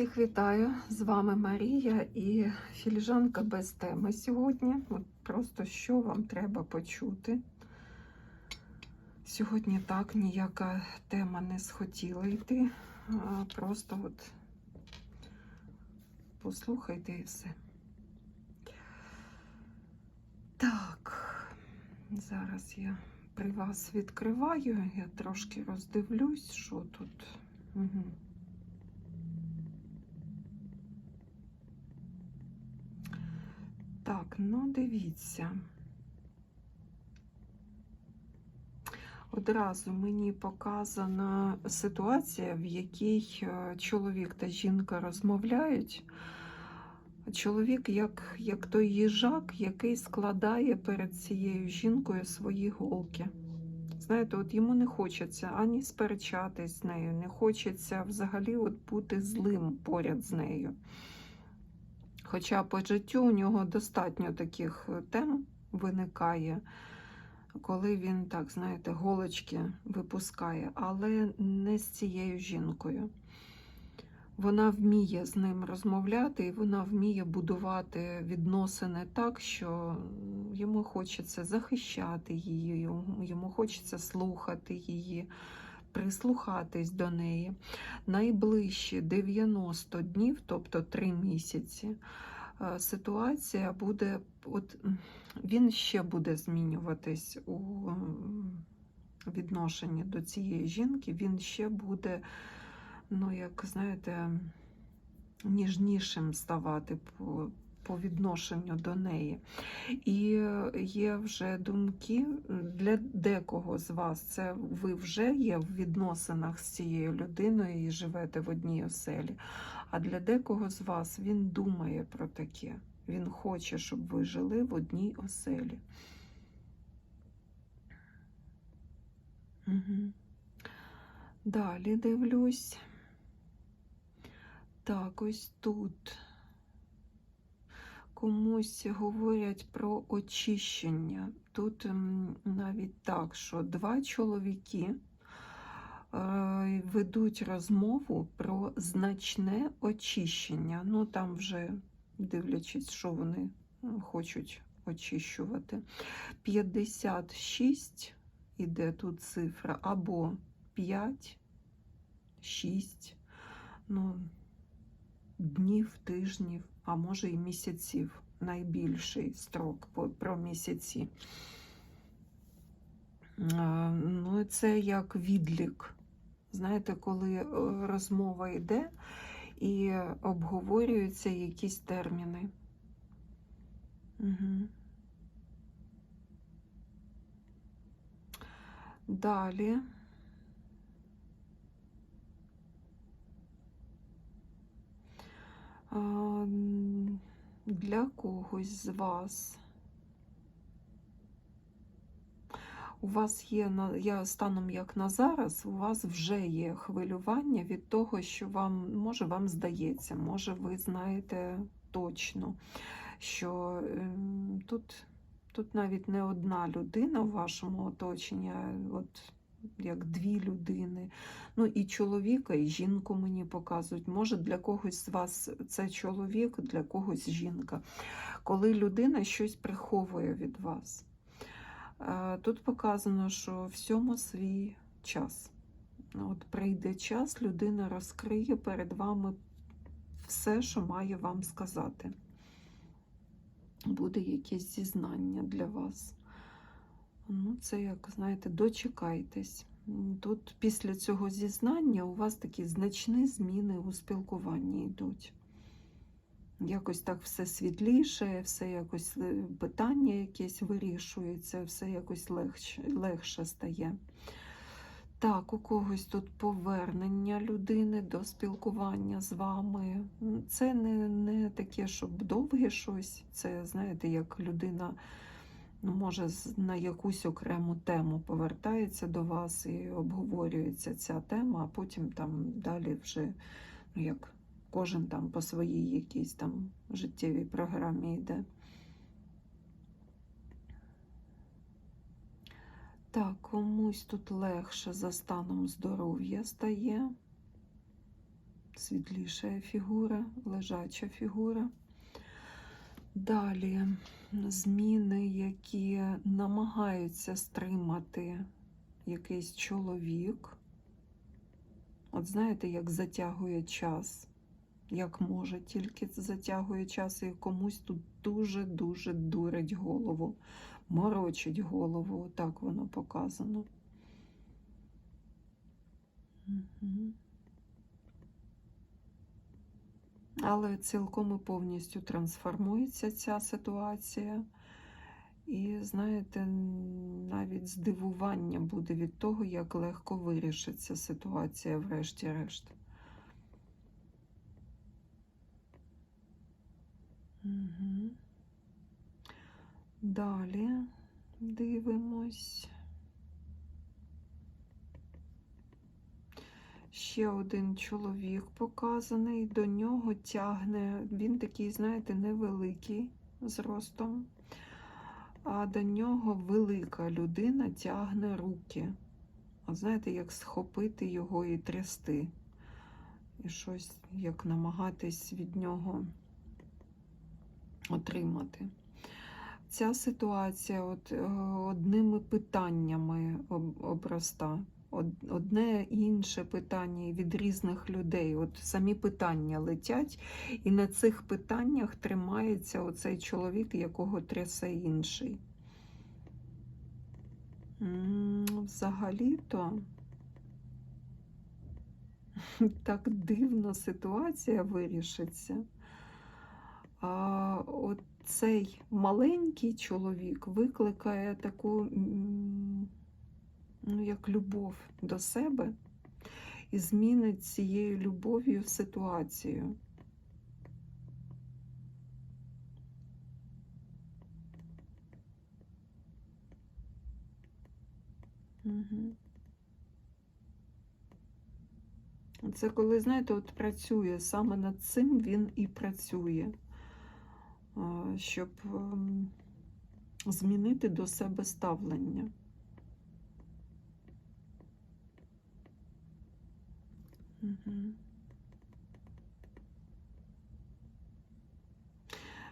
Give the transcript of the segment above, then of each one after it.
Всіх вітаю! З вами Марія і філіжанка без теми сьогодні. От просто що вам треба почути. Сьогодні так ніяка тема не схотіла йти. Просто от послухайте і все. Так, зараз я при вас відкриваю, я трошки роздивлюсь, що тут. Угу. Так, ну дивіться. Одразу мені показана ситуація, в якій е, чоловік та жінка розмовляють. Чоловік, як, як той їжак, який складає перед цією жінкою свої голки. Знаєте, от йому не хочеться ані сперечатись з нею, не хочеться взагалі от бути злим поряд з нею. Хоча по життю у нього достатньо таких тем виникає, коли він, так, знаєте, голочки випускає, але не з цією жінкою. Вона вміє з ним розмовляти, і вона вміє будувати відносини так, що йому хочеться захищати її, йому хочеться слухати її, прислухатись до неї. Найближчі 90 днів, тобто 3 місяці, ситуація буде, от він ще буде змінюватись у відношенні до цієї жінки, він ще буде ну, як знаєте, ніжнішим ставати по, по відношенню до неї. І є вже думки для декого з вас, це ви вже є в відносинах з цією людиною і живете в одній оселі. А для декого з вас він думає про таке. Він хоче, щоб ви жили в одній оселі. Угу. Далі дивлюсь. Так, ось тут комусь говорять про очищення. Тут навіть так, що два чоловіки е, ведуть розмову про значне очищення. Ну, там вже дивлячись, що вони хочуть очищувати. 56 іде тут цифра, або 5, 6. Ну, днів, тижнів, а може і місяців. Найбільший строк про місяці. Ну, це як відлік. Знаєте, коли е, розмова йде і обговорюються якісь терміни. Угу. Далі. Для когось з вас. У вас є, я станом як на зараз, у вас вже є хвилювання від того, що вам, може, вам здається, може, ви знаєте точно, що ем, тут тут навіть не одна людина в вашому оточенні, от як дві людини. Ну і чоловіка, і жінку мені показують. Може, для когось з вас це чоловік, для когось жінка. Коли людина щось приховує від вас. Е, тут показано, що всьому свій час. От Прийде час, людина розкриє перед вами все, що має вам сказати. Буде якесь зізнання для вас. Ну, це, як знаєте, дочекайтесь. Тут після цього зізнання у вас такі значні зміни у спілкуванні йдуть. Якось так все світліше, все якось е, питання якесь вирішується, все якось легше, легше стає. Так, у когось тут повернення людини до спілкування з вами. Це не не таке, щоб довге щось. Це, знаєте, як людина ну, може, на якусь окрему тему повертається до вас і обговорюється ця тема, а потім там далі вже, ну як кожен там по своїй якійсь там життєвій програмі йде. Так, комусь тут легше за станом здоров'я стає. світліша фігура, лежача фігура. Далі зміни, які намагаються стримати якийсь чоловік. От знаєте, як затягує час, як може, тільки затягує час, і комусь тут дуже-дуже дурить голову, морочить голову, отак воно показано. Угу. Але цілком і повністю трансформується ця ситуація. І, знаєте, навіть здивування буде від того, як легко вирішиться ситуація, врешті-решт. Угу. Далі дивимось. Ще один чоловік показаний, до нього тягне, він такий, знаєте, невеликий зростом, а до нього велика людина тягне руки. От знаєте, як схопити його і трясти. І щось як намагатись від нього отримати. Ця ситуація от, е, одними питаннями оброста одне інше питання від різних людей. От самі питання летять, і на цих питаннях тримається оцей чоловік, якого трясе інший. Взагалі-то так дивно ситуація вирішиться. А от маленький чоловік викликає таку ну, як любов до себе і змінить цією любов'ю ситуацію. Угу. Це коли, знаєте, от працює, саме над цим він і працює, щоб ем, змінити до себе ставлення.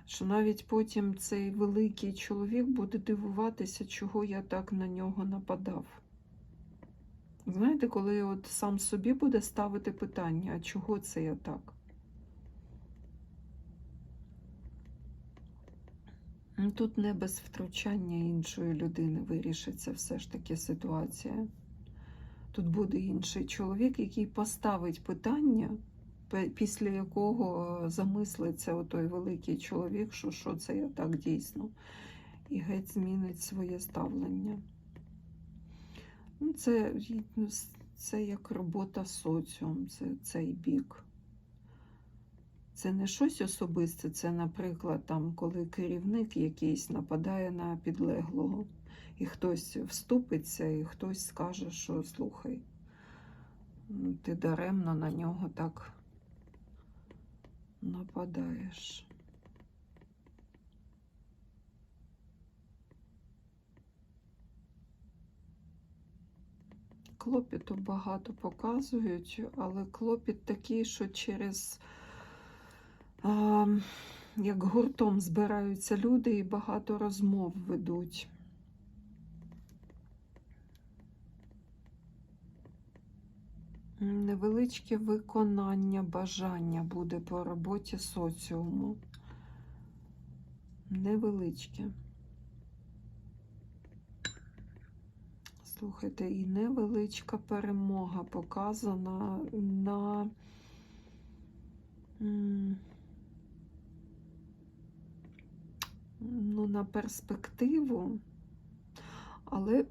Що навіть потім цей великий чоловік буде дивуватися, чого я так на нього нападав. Знаєте, коли от сам собі буде ставити питання, а чого це я так? Ну, тут не без втручання іншої людини вирішиться все ж таки ситуація. Тут буде інший чоловік, який поставить питання, після якого е, замислиться той великий чоловік, що що це я так дійсно, і геть змінить своє ставлення. Ну, Це ну, це як робота соціум, це цей бік. Це не щось особисте, це, наприклад, там, коли керівник якийсь нападає на підлеглого і хтось вступиться, і хтось скаже, що слухай, ну, ти даремно на нього так нападаєш. Клопіту багато показують, але клопіт такий, що через а, як гуртом збираються люди і багато розмов ведуть. Невеличке виконання бажання буде по роботі соціуму. Невеличке. Слухайте, і невеличка перемога показана на ну, на перспективу, але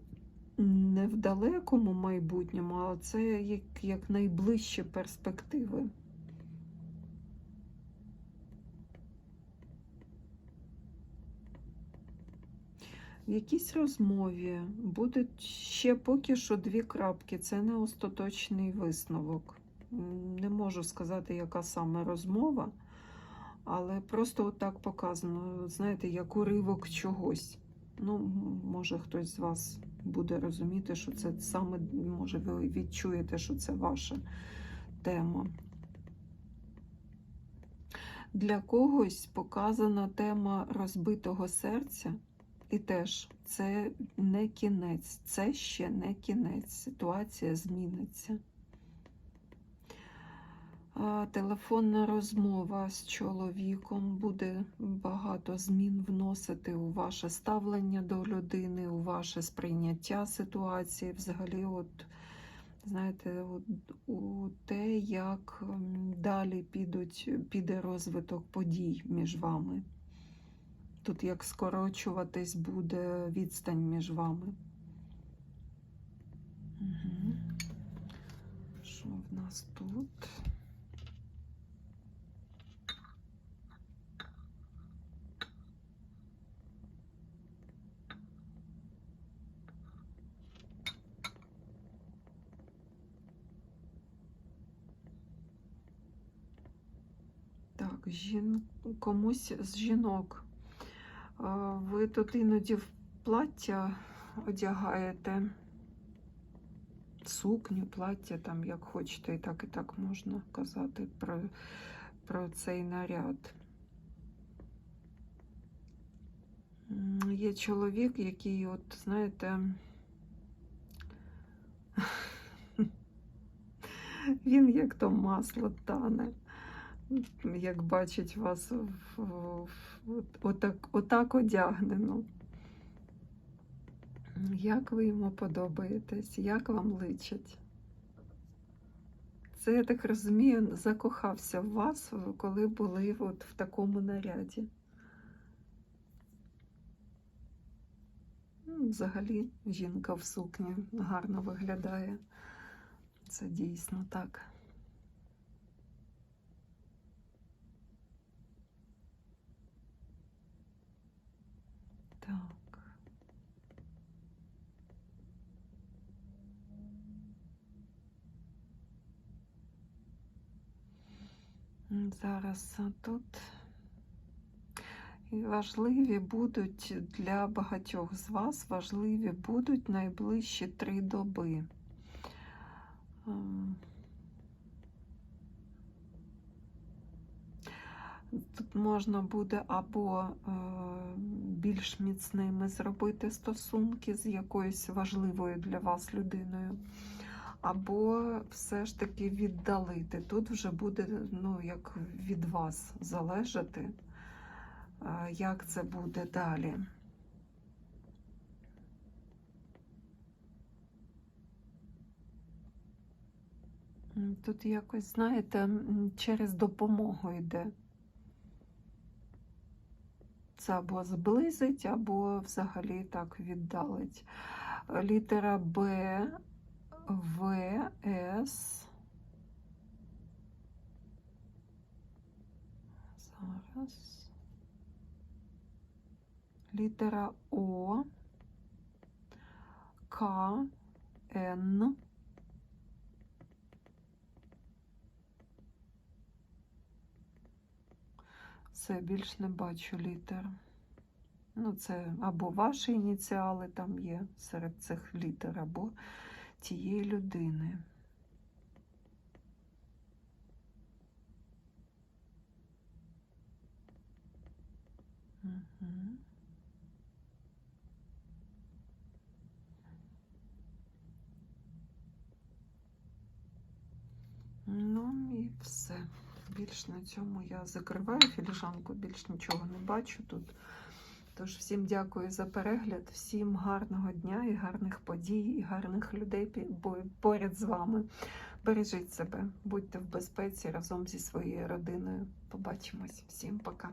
не в далекому майбутньому, а це як, як найближчі перспективи. В якійсь розмові будуть ще поки що дві крапки. Це не остаточний висновок. Не можу сказати, яка саме розмова, але просто отак показано, знаєте, як уривок чогось. Ну, може, хтось з вас буде розуміти, що це саме, може, ви відчуєте, що це ваша тема. Для когось показана тема розбитого серця, і теж це не кінець, це ще не кінець. Ситуація зміниться. Телефонна розмова з чоловіком буде багато змін вносити у ваше ставлення до людини, у ваше сприйняття ситуації, взагалі, от, знаєте, от, у те, як далі підуть, піде розвиток подій між вами. Тут як скорочуватись буде відстань між вами. Угу. Що в нас тут? Так, жін... комусь з жінок. Ви тут іноді в плаття одягаєте сукню, плаття, там як хочете, і так і так можна казати про, про цей наряд. Є чоловік, який, от, знаєте, він як то масло тане. Як бачить вас в, в, от, отак, отак одягнено. Як ви йому подобаєтесь, як вам личить? Це, я так розумію, закохався в вас, коли були от в такому наряді. Ну, Взагалі, жінка в сукні гарно виглядає. Це дійсно так. Так. Зараз тут важливі будуть для багатьох з вас важливі будуть найближчі три доби. Тут можна буде або е, більш міцними зробити стосунки з якоюсь важливою для вас людиною, або все ж таки віддалити. Тут вже буде ну, як від вас залежати, е, як це буде далі. Тут якось, знаєте, через допомогу йде. Це або зблизить, або взагалі так віддалить. Літера Б, В, С. Зараз. Літера О, К, Н. Все, більш не бачу літер. Ну, це або ваші ініціали там є серед цих літер, або тієї людини. Ну і все. Більш на цьому я закриваю філіжанку, більш нічого не бачу тут. Тож всім дякую за перегляд, всім гарного дня і гарних подій, і гарних людей поряд з вами. Бережіть себе, будьте в безпеці разом зі своєю родиною. Побачимось. Всім пока.